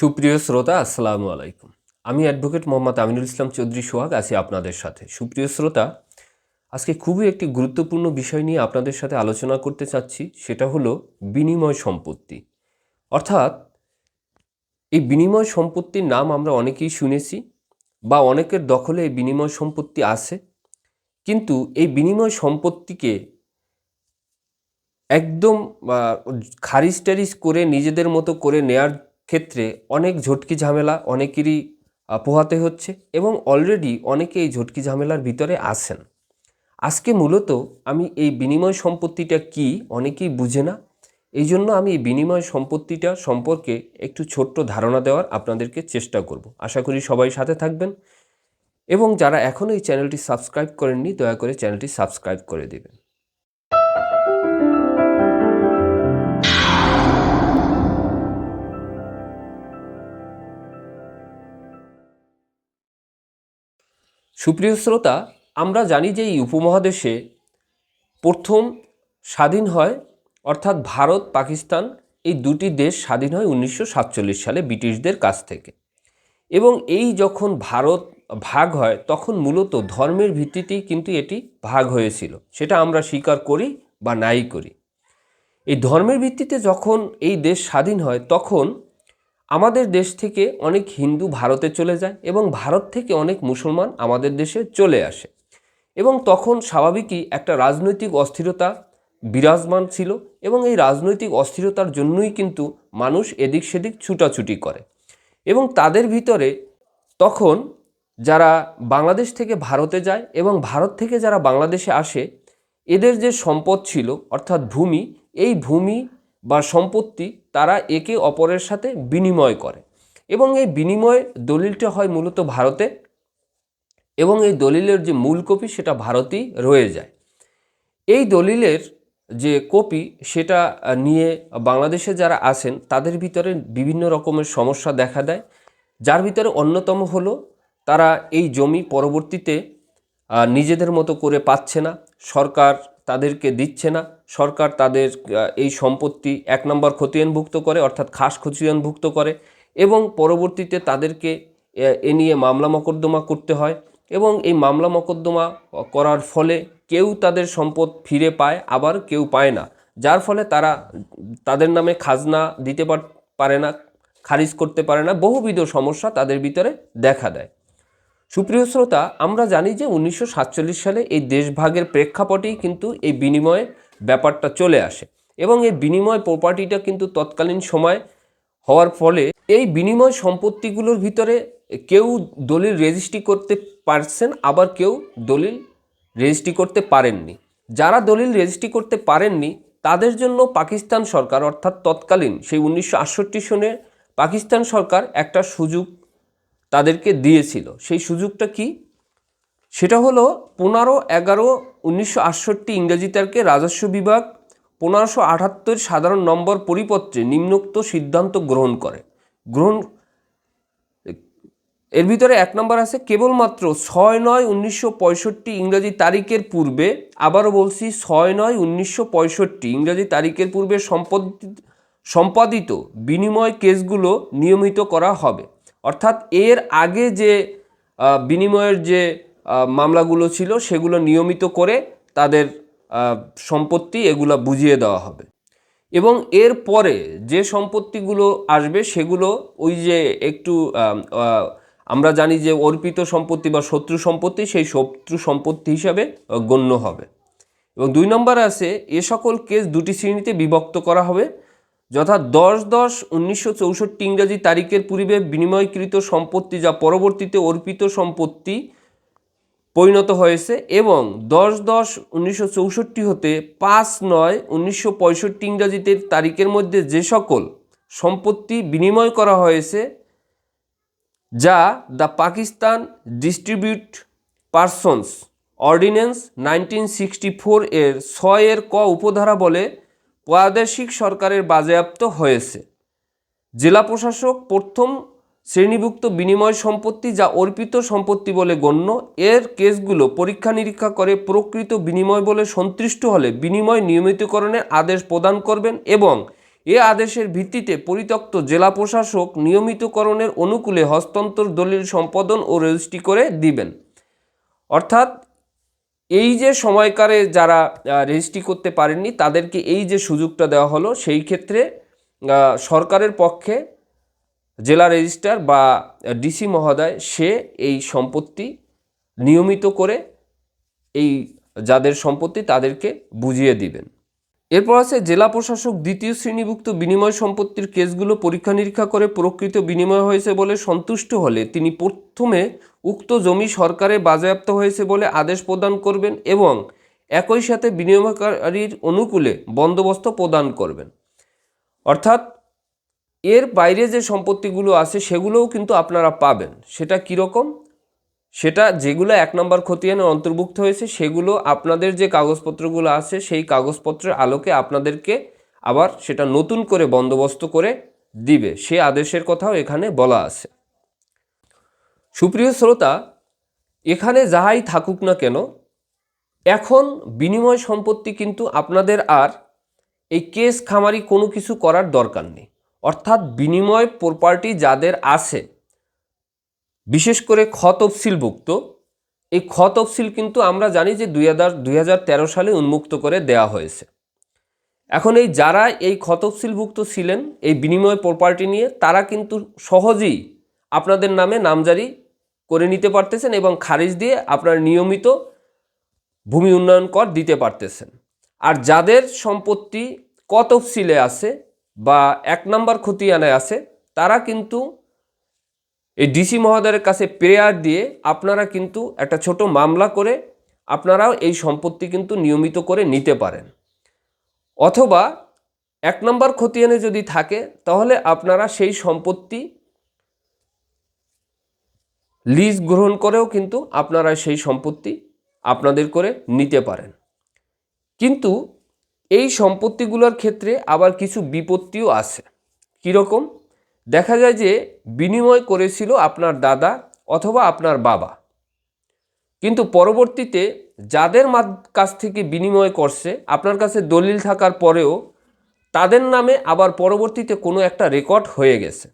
সুপ্রিয় শ্রোতা, আসসালামু আলাইকুম। আমি অ্যাডভোকেট মোহাম্মদ আমিনুল ইসলাম চৌধুরী সোহাগ, আছি আপনাদের সাথে। সুপ্রিয় শ্রোতা, আজকে খুবই একটি গুরুত্বপূর্ণ বিষয় নিয়ে আপনাদের সাথে আলোচনা করতে চাচ্ছি, সেটা হলো বিনিময় সম্পত্তি। অর্থাৎ, এই বিনিময় সম্পত্তির নাম আমরা অনেকেই শুনেছি বা অনেকের দখলে এই বিনিময় সম্পত্তি আছে। কিন্তু এই বিনিময় সম্পত্তিকে একদম খারিজ টারিজ করে নিজেদের মতো করে নেয়ার ক্ষেত্রে অনেক ঝটকি ঝামেলা অনেকেরই পোহাতে হচ্ছে এবং অলরেডি অনেকে এই ঝটকি ঝামেলার ভিতরে আসেন আজকে মূলত আমি এই বিনিময় সম্পত্তিটা কি অনেকেই বুঝে না, এই জন্য আমি এই বিনিময় সম্পত্তিটা সম্পর্কে একটু ছোট্ট ধারণা দেওয়ার আপনাদেরকে চেষ্টা করব। আশা করি সবাই সাথে থাকবেন এবং যারা এখনও এই চ্যানেলটি সাবস্ক্রাইব করেননি, দয়া করে চ্যানেলটি সাবস্ক্রাইব করে দেবেন। সুপ্রিয় শ্রোতা, আমরা জানি যে এই উপমহাদেশে প্রথম স্বাধীন হয়, অর্থাৎ ভারত, পাকিস্তান এই দুটি দেশ স্বাধীন হয় উনিশশো সাতচল্লিশ সালে ব্রিটিশদের কাছ থেকে। এবং এই যখন ভারত ভাগ হয়, তখন মূলত ধর্মের ভিত্তিতেই কিন্তু এটি ভাগ হয়েছিল। সেটা আমরা স্বীকার করি বা নাই করি। এই ধর্মের ভিত্তিতে যখন এই দেশ স্বাধীন হয়, তখন আমাদের দেশ থেকে অনেক হিন্দু ভারতে চলে যায় এবং ভারত থেকে অনেক মুসলমান আমাদের দেশে চলে আসে। এবং তখন স্বাভাবিকই একটা রাজনৈতিক অস্থিরতা বিরাজমান ছিল এবং এই রাজনৈতিক অস্থিরতার জন্যই কিন্তু মানুষ এদিক সেদিক ছুটাছুটি করে। এবং তাদের ভিতরে তখন যারা বাংলাদেশ থেকে ভারতে যায় এবং ভারত থেকে যারা বাংলাদেশে আসে, এদের যে সম্পদ ছিল, অর্থাৎ ভূমি, এই ভূমি বা সম্পত্তি তারা একে অপরের সাথে বিনিময় করে। এবং এই বিনিময় দলিলটা হয় মূলত ভারতে এবং এই দলিলের যে মূল কপি সেটা ভারতেই রয়ে যায়। এই দলিলের যে কপি সেটা নিয়ে বাংলাদেশে যারা আসেন তাদের ভিতরে বিভিন্ন রকমের সমস্যা দেখা দেয়। যার ভিতরে অন্যতম হলো তারা এই জমি পরবর্তীতে নিজেদের মতো করে পাচ্ছে না। সরকার তাদেরকে দিচ্ছে না। সরকার তাদের এই সম্পত্তি এক নম্বর খতিয়ানভুক্ত করে, অর্থাৎ খাস খতিয়ানভুক্ত করে এবং পরবর্তীতে তাদেরকে, এ- নিয়ে মামলা মকদ্দমা করতে হয় এবং এই মামলা মকদ্দমা করার ফলে কেউ তাদের সম্পদ ফিরে পায়, আবার কেউ পায় না। যার ফলে তারা তাদের নামে খাজনা দিতে পারে না, খারিজ করতে পারে না। বহুবিধ সমস্যা তাদের ভিতরে দেখা দেয়। সুপ্রিয় শ্রোতা, আমরা জানি যে উনিশশো সাতচল্লিশ সালে এই দেশভাগের প্রেক্ষাপটেই কিন্তু এই বিনিময়ের ব্যাপারটা চলে আসে এবং এই বিনিময় প্রপার্টিটা কিন্তু তৎকালীন সময় হওয়ার ফলে এই বিনিময় সম্পত্তিগুলোর ভিতরে কেউ দলিল রেজিস্ট্রি করতে পারছেন, আবার কেউ দলিল রেজিস্ট্রি করতে পারেননি। যারা দলিল রেজিস্ট্রি করতে পারেননি, তাদের জন্য পাকিস্তান সরকার, অর্থাৎ তৎকালীন সেই উনিশশো আটষট্টি সনে পাকিস্তান সরকার একটা সুযোগ তাদেরকে দিয়েছিল। সেই সুযোগটা কি? সেটা হলো পনেরো এগারো উনিশশো আটষট্টি ইংরেজি তারিখে রাজস্ব বিভাগ পনেরোশো আটাত্তর সাধারণ নম্বর পরিপত্রে নিম্নোক্ত সিদ্ধান্ত গ্রহণ করে। গ্রহণ এর ভিতরে এক নম্বর আছে, কেবলমাত্র ছয় নয় উনিশশো পঁয়ষট্টি ইংরাজি তারিখের পূর্বে, আবারও বলছি ছয় নয় উনিশশো পঁয়ষট্টি ইংরাজি তারিখের পূর্বে সম্পদ- সম্পাদিত বিনিময় কেসগুলো নিয়মিত করা হবে। অর্থাৎ এর আগে যে বিনিময়ের যে মামলাগুলো ছিল সেগুলো নিয়মিত করে তাদের সম্পত্তি এগুলো বুঝিয়ে দেওয়া হবে। এবং এর পরে যে সম্পত্তিগুলো আসবে সেগুলো ওই যে একটু আমরা জানি যে অর্পিত সম্পত্তি বা শত্রু সম্পত্তি সেই শত্রু সম্পত্তি হিসাবে গণ্য হবে। এবং দুই নম্বর আছে এ সকল কেস দুটি শ্রেণীতে বিভক্ত করা হবে। যথা দশ দশ উনিশশো চৌষট্টি ইংরাজি তারিখের পূর্বে বিনিময়কৃত সম্পত্তি যা পরবর্তীতে অর্পিত সম্পত্তি পরিণত হয়েছে এবং দশ দশ উনিশশো চৌষট্টি হতে পাঁচ নয় উনিশশো পঁয়ষট্টি ইংরাজিতে তারিখের মধ্যে যে সকল সম্পত্তি বিনিময় করা হয়েছে, যা the Pakistan distribute persons ordinance nineteen sixty four এর ছয়ের ক উপধারা বলে প্রাদেশিক সরকারের বাজেয়াপ্ত হয়েছে। জেলা প্রশাসক প্রথম শ্রেণীভুক্ত বিনিময় সম্পত্তি যা অর্পিত সম্পত্তি বলে গণ্য, এর কেসগুলো পরীক্ষা নিরীক্ষা করে প্রকৃত বিনিময় বলে সন্তুষ্ট হলে বিনিময় নিয়মিতকরণের আদেশ প্রদান করবেন এবং এ আদেশের ভিত্তিতে পরিত্যক্ত জেলা প্রশাসক নিয়মিতকরণের অনুকূলে হস্তান্তর দলিল সম্পাদন ও রেজিস্ট্রি করে দিবেন। অর্থাৎ এই যে সময়কারে যারা রেজিস্ট্রি করতে পারেননি, তাদেরকে এই যে সুযোগটা দেওয়া হলো, সেই ক্ষেত্রে সরকারের পক্ষে জেলা রেজিস্ট্রার বা ডিসি মহোদয়, সে এই সম্পত্তি নিয়মিত করে এই যাদের সম্পত্তি, তাদেরকে বুঝিয়ে দিবেন। এরপর আছে জেলা প্রশাসক দ্বিতীয় শ্রেণীভুক্ত বিনিময় সম্পত্তির কেসগুলো পরীক্ষা নিরীক্ষা করে প্রকৃত বিনিময় হয়েছে বলে সন্তুষ্ট হলে তিনি প্রথমে উক্ত জমি সরকারে বাজেয়াপ্ত হয়েছে বলে আদেশ প্রদান করবেন এবং একই সাথে বিনিয়োগকারীর অনুকূলে বন্দোবস্ত প্রদান করবেন। অর্থাৎ এর বাইরে যে সম্পত্তিগুলো আছে সেগুলোও কিন্তু আপনারা পাবেন। সেটা কীরকম সেটা যেগুলো এক নম্বর খতিয়ানে অন্তর্ভুক্ত হয়েছে, সেগুলো আপনাদের যে কাগজপত্রগুলো আছে, সেই কাগজপত্রের আলোকে আপনাদেরকে আবার সেটা নতুন করে বন্দোবস্ত করে দিবে। সে আদেশের কথাও এখানে বলা আছে। সুপ্রিয় শ্রোতা, এখানে যাহাই থাকুক না কেন, এখন বিনিময় সম্পত্তি কিন্তু আপনাদের আর এই কেস খামারি কোনো কিছু করার দরকার নেই। অর্থাৎ বিনিময় প্রপার্টি যাদের আছে বিশেষ করে খ তফসিলভুক্ত এই খ তফসিল কিন্তু আমরা জানি যে দুই হাজার দুই হাজার তেরো সালে উন্মুক্ত করে দেয়া হয়েছে। এখন এই যারা এই খ তফসিলভুক্ত ছিলেন, এই বিনিময় প্রপার্টি নিয়ে, তারা কিন্তু সহজেই আপনাদের নামে নামজারি করে নিতে পারতেছেন এবং খারিজ দিয়ে আপনার নিয়মিত ভূমি উন্নয়ন কর দিতে পারতেছেন। আর যাদের সম্পত্তি ক তফসিলে আছে বা এক নম্বর খতিয়ানে আছে, তারা কিন্তু এই ডিসি মহোদয়ের কাছে প্রেয়ার দিয়ে আপনারা কিন্তু একটা ছোট মামলা করে আপনারাও এই সম্পত্তি কিন্তু নিয়মিত করে নিতে পারেন। অথবা এক নম্বর খতিয়ানে যদি থাকে, তাহলে আপনারা সেই সম্পত্তি লিজ গ্রহণ করেও কিন্তু আপনারা সেই সম্পত্তি আপনাদের করে নিতে পারেন। কিন্তু এই সম্পত্তিগুলোর ক্ষেত্রে আবার কিছু বিপত্তিও আছে। কীরকম? দেখা যায় যে বিনিময় করেছিল আপনার দাদা অথবা আপনার বাবা। কিন্তু পরবর্তীতে যাদের কাছ থেকে বিনিময় করছে, আপনার কাছে দলিল থাকার পরেও তাদের নামে আবার পরবর্তীতে কোনো একটা রেকর্ড হয়ে গেছে।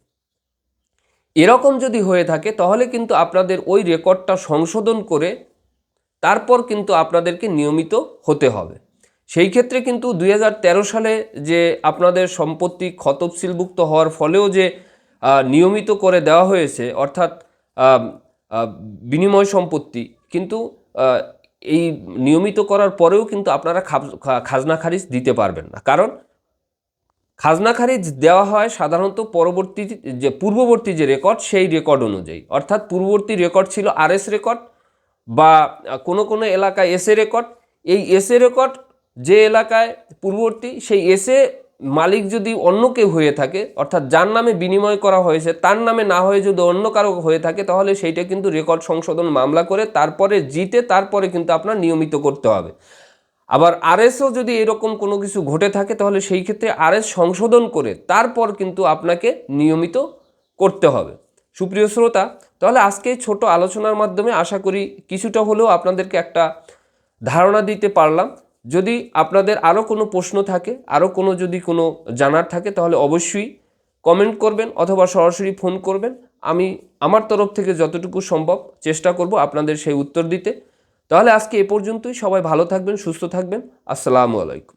এরকম যদি হয়ে থাকে, তাহলে কিন্তু আপনাদের ওই রেকর্ডটা সংশোধন করে তারপর কিন্তু আপনাদেরকে নিয়মিত হতে হবে। সেই ক্ষেত্রে কিন্তু দু হাজার তেরো সালে যে আপনাদের সম্পত্তি খতবশীলভুক্ত হওয়ার ফলেও যে নিয়মিত করে দেওয়া হয়েছে, অর্থাৎ বিনিময় সম্পত্তি, কিন্তু এই নিয়মিত করার পরেও কিন্তু আপনারা খাজনা খারিজ দিতে পারবেন না। কারণ, খাজনা খারিজ দেওয়া হয় সাধারণত পরবর্তী যে, পূর্ববর্তী যে রেকর্ড, সেই রেকর্ড অনুযায়ী। অর্থাৎ পূর্ববর্তী রেকর্ড ছিল আরএস রেকর্ড বা কোনো কোনো এলাকায় এসএ রেকর্ড। এই এসএ রেকর্ড যে এলাকায় পূর্ববর্তী সেই এসে মালিক যদি অন্য কেউ হয়ে থাকে, অর্থাৎ যার নামে বিনিময় করা হয়েছে, তার নামে না হয়ে যদি অন্য কারও হয়ে থাকে, তাহলে সেইটা কিন্তু রেকর্ড সংশোধন মামলা করে তারপরে জিতে তারপরে কিন্তু আপনার নিয়মিত করতে হবে। আবার আরএসও যদি এরকম কোনো কিছু ঘটে থাকে, তাহলে সেই ক্ষেত্রে আরএস সংশোধন করে তারপর কিন্তু আপনাকে নিয়মিত করতে হবে। সুপ্রিয় শ্রোতা, তাহলে আজকে ছোট আলোচনার মাধ্যমে আশা করি কিছুটা হলেও আপনাদেরকে একটা ধারণা দিতে পারলাম। যদি আপনাদের আরও কোনো প্রশ্ন থাকে আরও কোনো যদি কোনো জানার থাকে, তাহলে অবশ্যই কমেন্ট করবেন অথবা সরাসরি ফোন করবেন। আমি আমার তরফ থেকে যতটুকু সম্ভব চেষ্টা করব আপনাদের সেই উত্তর দিতে। তাহলে আজকে এ পর্যন্তই। সবাই ভালো থাকবেন, সুস্থ থাকবেন। আসসালামু আলাইকুম।